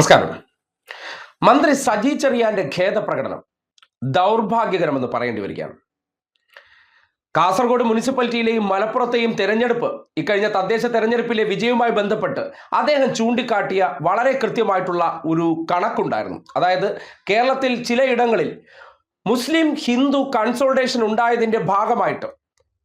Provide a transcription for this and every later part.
നമസ്കാരം. മന്ത്രി സജി ചെറിയാന്റെ ഖേദപ്രകടനം ദൗർഭാഗ്യകരമെന്ന് പറയേണ്ടി വരികയാണ്. കാസർഗോഡ് മുനിസിപ്പാലിറ്റിയിലെയും മലപ്പുറത്തെയും തെരഞ്ഞെടുപ്പ് ഇക്കഴിഞ്ഞ തദ്ദേശ തെരഞ്ഞെടുപ്പിലെ വിജയവുമായി ബന്ധപ്പെട്ട് അദ്ദേഹം ചൂണ്ടിക്കാട്ടിയ വളരെ കൃത്യമായിട്ടുള്ള ഒരു കണക്കുണ്ടായിരുന്നു. അതായത് കേരളത്തിൽ ചിലയിടങ്ങളിൽ മുസ്ലിം ഹിന്ദു കൺസോൾട്ടേഷൻ ഉണ്ടായതിന്റെ ഭാഗമായിട്ട്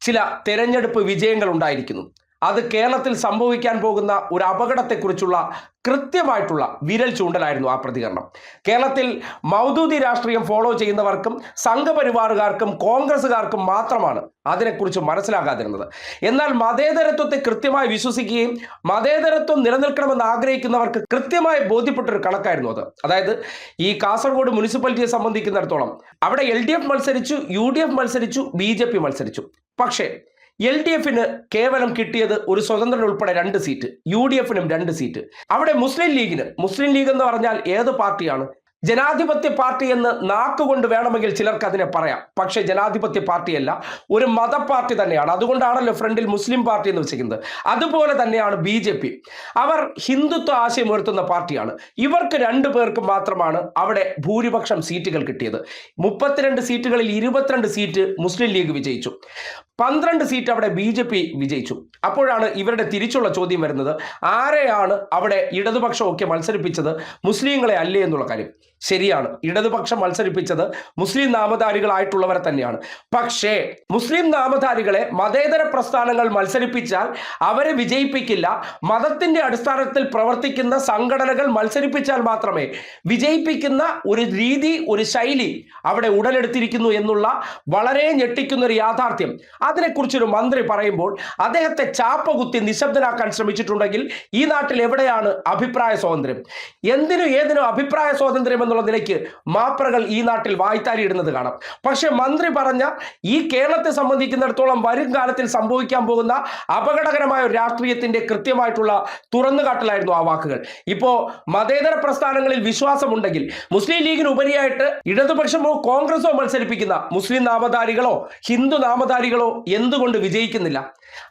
ചില തെരഞ്ഞെടുപ്പ് വിജയങ്ങൾ ഉണ്ടായിരിക്കുന്നു. അത് കേരളത്തിൽ സംഭവിക്കാൻ പോകുന്ന ഒരു അപകടത്തെക്കുറിച്ചുള്ള കൃത്യമായിട്ടുള്ള വിരൽ ചൂണ്ടലായിരുന്നു ആ പ്രതികരണം. കേരളത്തിൽ മൗദൂദി രാഷ്ട്രീയം ഫോളോ ചെയ്യുന്നവർക്കും സംഘപരിവാറുകാർക്കും കോൺഗ്രസ്സുകാർക്കും മാത്രമാണ് അതിനെക്കുറിച്ച് മനസ്സിലാകാതിരുന്നത്. എന്നാൽ മതേതരത്വത്തെ കൃത്യമായി വിശ്വസിക്കുകയും മതേതരത്വം നിലനിൽക്കണമെന്ന് ആഗ്രഹിക്കുന്നവർക്ക് കൃത്യമായി ബോധ്യപ്പെട്ടൊരു കണക്കായിരുന്നു അത്. അതായത് ഈ കാസർഗോഡ് മുനിസിപ്പാലിറ്റിയെ സംബന്ധിക്കുന്നിടത്തോളം അവിടെ എൽ മത്സരിച്ചു യു മത്സരിച്ചു ബി മത്സരിച്ചു. പക്ഷേ എൽ ഡി എഫിന് കേവലം കിട്ടിയത് ഒരു സ്വതന്ത്രൻ ഉൾപ്പെടെ രണ്ട് സീറ്റ് യു ഡി എഫിനും രണ്ട് സീറ്റ്. അവിടെ മുസ്ലിം ലീഗിന് മുസ്ലിം ലീഗ് എന്ന് പറഞ്ഞാൽ ഏത് പാർട്ടിയാണ്? ജനാധിപത്യ പാർട്ടി എന്ന് നാക്കുകൊണ്ട് വേണമെങ്കിൽ ചിലർക്ക് അതിനെ പറയാം. പക്ഷേ ജനാധിപത്യ പാർട്ടിയല്ല ഒരു മതപാർട്ടി തന്നെയാണ്. അതുകൊണ്ടാണല്ലോ ഫ്രണ്ടിൽ മുസ്ലിം പാർട്ടി എന്ന് വെച്ചിരിക്കുന്നത്. അതുപോലെ തന്നെയാണ് ബി ജെ പി. അവർ ഹിന്ദുത്വ ആശയം ഉയർത്തുന്ന പാർട്ടിയാണ്. ഇവർക്ക് രണ്ടു പേർക്ക് മാത്രമാണ് അവിടെ ഭൂരിപക്ഷം സീറ്റുകൾ കിട്ടിയത്. മുപ്പത്തിരണ്ട് സീറ്റുകളിൽ ഇരുപത്തിരണ്ട് സീറ്റ് മുസ്ലിം ലീഗ് വിജയിച്ചു. പന്ത്രണ്ട് സീറ്റ് അവിടെ ബി ജെ പി വിജയിച്ചു. അപ്പോഴാണ് ഇവരുടെ തിരിച്ചുള്ള ചോദ്യം വരുന്നത്. ആരെയാണ് അവിടെ ഇടതുപക്ഷമൊക്കെ മത്സരിപ്പിച്ചത്? മുസ്ലിങ്ങളെ അല്ലേ എന്നുള്ള കാര്യം. ശരിയാണ്. ഇടതുപക്ഷം മത്സരിപ്പിച്ചത് മുസ്ലിം നാമധാരികളായിട്ടുള്ളവരെ തന്നെയാണ്. പക്ഷേ മുസ്ലിം നാമധാരികളെ മതേതര പ്രസ്ഥാനങ്ങൾ മത്സരിപ്പിച്ചാൽ അവരെ വിജയിപ്പിക്കില്ല. മതത്തിന്റെ അടിസ്ഥാനത്തിൽ പ്രവർത്തിക്കുന്ന സംഘടനകൾ മത്സരിപ്പിച്ചാൽ മാത്രമേ വിജയിപ്പിക്കുന്ന ഒരു രീതി ഒരു ശൈലി അവിടെ ഉടലെടുത്തിരിക്കുന്നു എന്നുള്ള വളരെ ഞെട്ടിക്കുന്ന ഒരു യാഥാർത്ഥ്യം. അതിനെക്കുറിച്ചൊരു മന്ത്രി പറയുമ്പോൾ അദ്ദേഹത്തെ ചാപ്പകുത്തി നിശബ്ദനാക്കാൻ ശ്രമിച്ചിട്ടുണ്ടെങ്കിൽ ഈ നാട്ടിൽ എവിടെയാണ് അഭിപ്രായ സ്വാതന്ത്ര്യം? എന്തിനും ഏതിനും അഭിപ്രായ സ്വാതന്ത്ര്യം എന്നുള്ള നിലയ്ക്ക് മാപ്രകൾ ഈ നാട്ടിൽ വായ്ത്താരിയിടുന്നത് കാണാം. പക്ഷെ മന്ത്രി പറഞ്ഞ ഈ കേരളത്തെ സംബന്ധിക്കുന്നിടത്തോളം വരും കാലത്തിൽ സംഭവിക്കാൻ പോകുന്ന അപകടകരമായ ഒരു രാഷ്ട്രീയത്തിന്റെ കൃത്യമായിട്ടുള്ള തുറന്നുകാട്ടലായിരുന്നു ആ വാക്കുകൾ. ഇപ്പോ മതേതര പ്രസ്ഥാനങ്ങളിൽ വിശ്വാസമുണ്ടെങ്കിൽ മുസ്ലിം ലീഗിന് ഉപരിയായിട്ട് ഇടതുപക്ഷമോ കോൺഗ്രസോ മത്സരിപ്പിക്കുന്ന മുസ്ലിം നാമധാരികളോ ഹിന്ദു നാമധാരികളോ എന്തുകൊണ്ട് വിജയിക്കുന്നില്ല?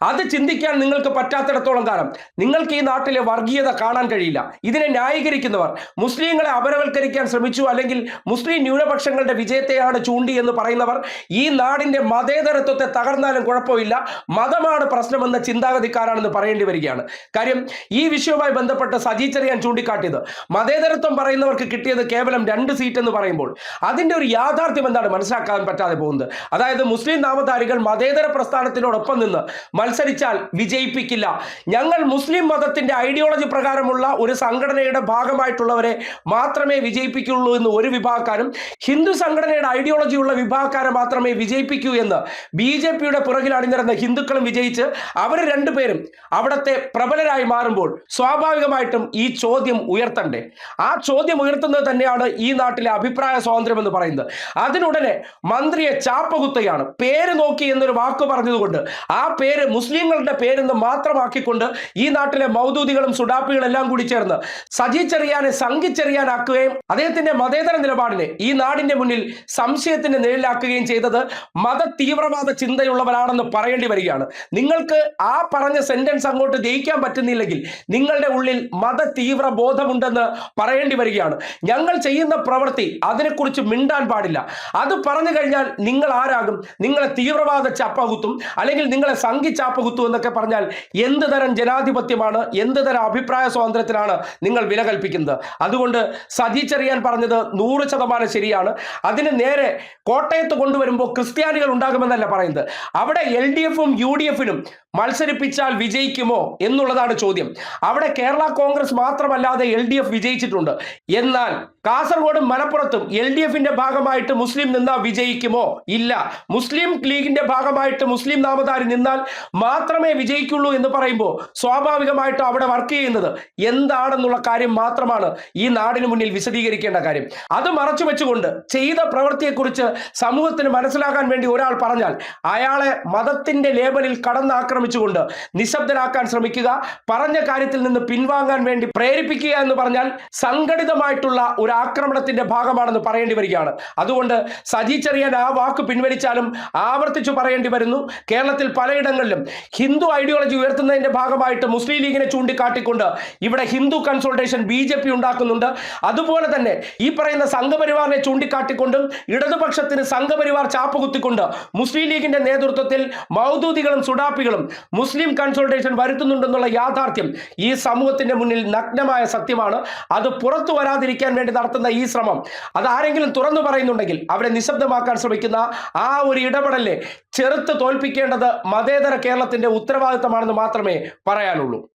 അത് ചിന്തിക്കാൻ നിങ്ങൾക്ക് പറ്റാത്തിടത്തോളം കാലം നിങ്ങൾക്ക് ഈ നാട്ടിലെ വർഗീയത കാണാൻ കഴിയില്ല. ഇതിനെ ന്യായീകരിക്കുന്നവർ മുസ്ലിങ്ങളെ അപരവൽക്കരിക്കാൻ ശ്രമിച്ചു. അല്ലെങ്കിൽ മുസ്ലിം ന്യൂനപക്ഷങ്ങളുടെ വിജയത്തെയാണ് ചൂണ്ടി എന്ന് പറയുന്നവർ ഈ നാടിന്റെ മതേതരത്വത്തെ തകർന്നാലും കുഴപ്പമില്ല. മതമാണ് പ്രശ്നമെന്ന ചിന്താഗതിക്കാരാണെന്ന് പറയേണ്ടി വരികയാണ്. കാര്യം ഈ വിഷയവുമായി ബന്ധപ്പെട്ട് സജി ചെറിയാൻ ചൂണ്ടിക്കാട്ടിയത്. മതേതരത്വം പറയുന്നവർക്ക് കിട്ടിയത് കേവലം രണ്ട് സീറ്റ് എന്ന് പറയുമ്പോൾ അതിന്റെ ഒരു യാഥാർത്ഥ്യം എന്താണ് മനസ്സിലാക്കാൻ പറ്റാതെ പോകുന്നത്? അതായത് മുസ്ലിം നാമധാരികൾ മതേതര പ്രസ്ഥാനത്തിനോടൊപ്പം നിന്ന് മത്സരിച്ചാൽ വിജയിപ്പിക്കില്ല. ഞങ്ങൾ മുസ്ലിം മതത്തിന്റെ ഐഡിയോളജി പ്രകാരമുള്ള ഒരു സംഘടനയുടെ ഭാഗമായിട്ടുള്ളവരെ മാത്രമേ വിജയിപ്പിക്കുള്ളൂ എന്ന് ഒരു വിഭാഗക്കാരും ഹിന്ദു സംഘടനയുടെ ഐഡിയോളജിയുള്ള വിഭാഗക്കാരെ മാത്രമേ വിജയിപ്പിക്കൂ എന്ന് ബി ജെ പിയുടെ പുറകിൽ അണിനിരന്ന ഹിന്ദുക്കളും വിജയിച്ച് അവർ രണ്ടുപേരും അവിടുത്തെ പ്രബലരായി മാറുമ്പോൾ സ്വാഭാവികമായിട്ടും ഈ ചോദ്യം ഉയർത്തണ്ടേ. ആ ചോദ്യം ഉയർത്തുന്നത് തന്നെയാണ് ഈ നാട്ടിലെ അഭിപ്രായ സ്വാതന്ത്ര്യം എന്ന് പറയുന്നത്. അതിനുടനെ മന്ത്രിയെ ചാപ്പകുത്തയാണ്. പേര് നോക്കി എന്നൊരു വാക്ക് പറഞ്ഞതുകൊണ്ട് ആ പേര് മുസ്ലിങ്ങളുടെ പേരെന്ന് മാത്രമാക്കിക്കൊണ്ട് ഈ നാട്ടിലെ മൗദൂദികളും സുഡാപ്പികളും എല്ലാം കൂടി ചേർന്ന് സജി ചെറിയാനെ സംഘിച്ചെറിയാനാക്കുകയും അദ്ദേഹത്തിന്റെ മതേതര നിലപാടിനെ ഈ നാടിന്റെ മുന്നിൽ സംശയത്തിന്റെ നിഴലാക്കുകയും ചെയ്തത് മത തീവ്രവാദ ചിന്തയുള്ളവരാണെന്ന് പറയേണ്ടി വരികയാണ്. നിങ്ങൾക്ക് ആ പറഞ്ഞ സെന്റൻസ് അങ്ങോട്ട് ജയിക്കാൻ പറ്റുന്നില്ലെങ്കിൽ നിങ്ങളുടെ ഉള്ളിൽ മത തീവ്ര ബോധമുണ്ടെന്ന് പറയേണ്ടി വരികയാണ്. ഞങ്ങൾ ചെയ്യുന്ന പ്രവൃത്തി അതിനെക്കുറിച്ച് മിണ്ടാൻ പാടില്ല. അത് പറഞ്ഞു കഴിഞ്ഞാൽ നിങ്ങൾ ആരാകും? നിങ്ങളെ തീവ്രവാദ ചപ്പകുത്തും അല്ലെങ്കിൽ നിങ്ങളെ സംഘി ചാപ്പകുത്തും എന്നൊക്കെ പറഞ്ഞാൽ എന്ത് തരം ജനാധിപത്യമാണ് എന്ത് തരം അഭിപ്രായ സ്വാതന്ത്ര്യത്തിനാണ് നിങ്ങൾ വില കൽപ്പിക്കുന്നത്? അതുകൊണ്ട് സജി ചെറിയാൻ പറഞ്ഞത് നൂറ് ശതമാനം ശരിയാണ്. അതിന് നേരെ കോട്ടയത്ത് കൊണ്ടുവരുമ്പോൾ ക്രിസ്ത്യാനികൾ ഉണ്ടാകുമെന്നല്ല പറയുന്നത്. അവിടെ എൽ ഡി എഫും യു ഡി എഫിനും മത്സരിപ്പിച്ചാൽ വിജയിക്കുമോ എന്നുള്ളതാണ് ചോദ്യം. അവിടെ കേരള കോൺഗ്രസ് മാത്രമല്ലാതെ എൽ ഡി എഫ് വിജയിച്ചിട്ടുണ്ട്. എന്നാൽ കാസർഗോഡും മലപ്പുറത്തും എൽ ഡി എഫിന്റെ ഭാഗമായിട്ട് മുസ്ലിം നിന്നാൽ വിജയിക്കുമോ? ഇല്ല. മുസ്ലിം ലീഗിന്റെ ഭാഗമായിട്ട് മുസ്ലിം നാമധാരി നിന്നാൽ മാത്രമേ വിജയിക്കുള്ളൂ എന്ന് പറയുമ്പോൾ സ്വാഭാവികമായിട്ടും അവിടെ വർക്ക് ചെയ്യുന്നത് എന്താണെന്നുള്ള കാര്യം മാത്രമാണ് ഈ നാടിന് മുന്നിൽ വിശദീകരിക്കേണ്ട കാര്യം. അത് മറച്ചു വെച്ചുകൊണ്ട് ചെയ്ത പ്രവൃത്തിയെക്കുറിച്ച് സമൂഹത്തിന് മനസ്സിലാക്കാൻ വേണ്ടി ഒരാൾ പറഞ്ഞാൽ അയാളെ മതത്തിന്റെ ലേബലിൽ കടന്നാക്രമിക്കും ശ്രമിച്ചുകൊണ്ട് നിശബ്ദനാക്കാൻ ശ്രമിക്കുക പറഞ്ഞ കാര്യത്തിൽ നിന്ന് പിൻവാങ്ങാൻ വേണ്ടി പ്രേരിപ്പിക്കുക എന്ന് പറഞ്ഞാൽ സംഘടിതമായിട്ടുള്ള ഒരു ആക്രമണത്തിന്റെ ഭാഗമാണെന്ന് പറയേണ്ടി വരികയാണ്. അതുകൊണ്ട് സജി ചെറിയാൻ ആ വാക്ക് പിൻവലിച്ചാലും ആവർത്തിച്ചു പറയേണ്ടി വരുന്നു. കേരളത്തിൽ പലയിടങ്ങളിലും ഹിന്ദു ഐഡിയോളജി ഉയർത്തുന്നതിന്റെ ഭാഗമായിട്ട് മുസ്ലിം ലീഗിനെ ചൂണ്ടിക്കാട്ടിക്കൊണ്ട് ഇവിടെ Hindu consultation B J P ഉണ്ടാക്കുന്നുണ്ട്. അതുപോലെ തന്നെ ഈ പറയുന്ന സംഘപരിവാറിനെ ചൂണ്ടിക്കാട്ടിക്കൊണ്ടും ഇടതുപക്ഷത്തിന് സംഘപരിവാർ ചാപ്പുകുത്തിക്കൊണ്ട് മുസ്ലിം ലീഗിന്റെ നേതൃത്വത്തിൽ മൗദൂദികളും സുഡാപ്പികളും മുസ്ലിം കൺസൾട്ടേഷൻ വരുത്തുന്നുണ്ടെന്നുള്ള യാഥാർത്ഥ്യം ഈ സമൂഹത്തിന്റെ മുന്നിൽ നഗ്നമായ സത്യമാണ്. അത് പുറത്തു വരാതിരിക്കാൻ വേണ്ടി നടത്തുന്ന ഈ ശ്രമം. അത് ആരെങ്കിലും തുറന്നു പറയുന്നുണ്ടെങ്കിൽ അവരെ നിശബ്ദമാക്കാൻ ശ്രമിക്കുന്ന ആ ഒരു ഇടപെടലെ ചെറുത്ത് തോൽപ്പിക്കേണ്ടത് മതേതര കേരളത്തിന്റെ ഉത്തരവാദിത്തമാണെന്ന് മാത്രമേ പറയാനുള്ളൂ.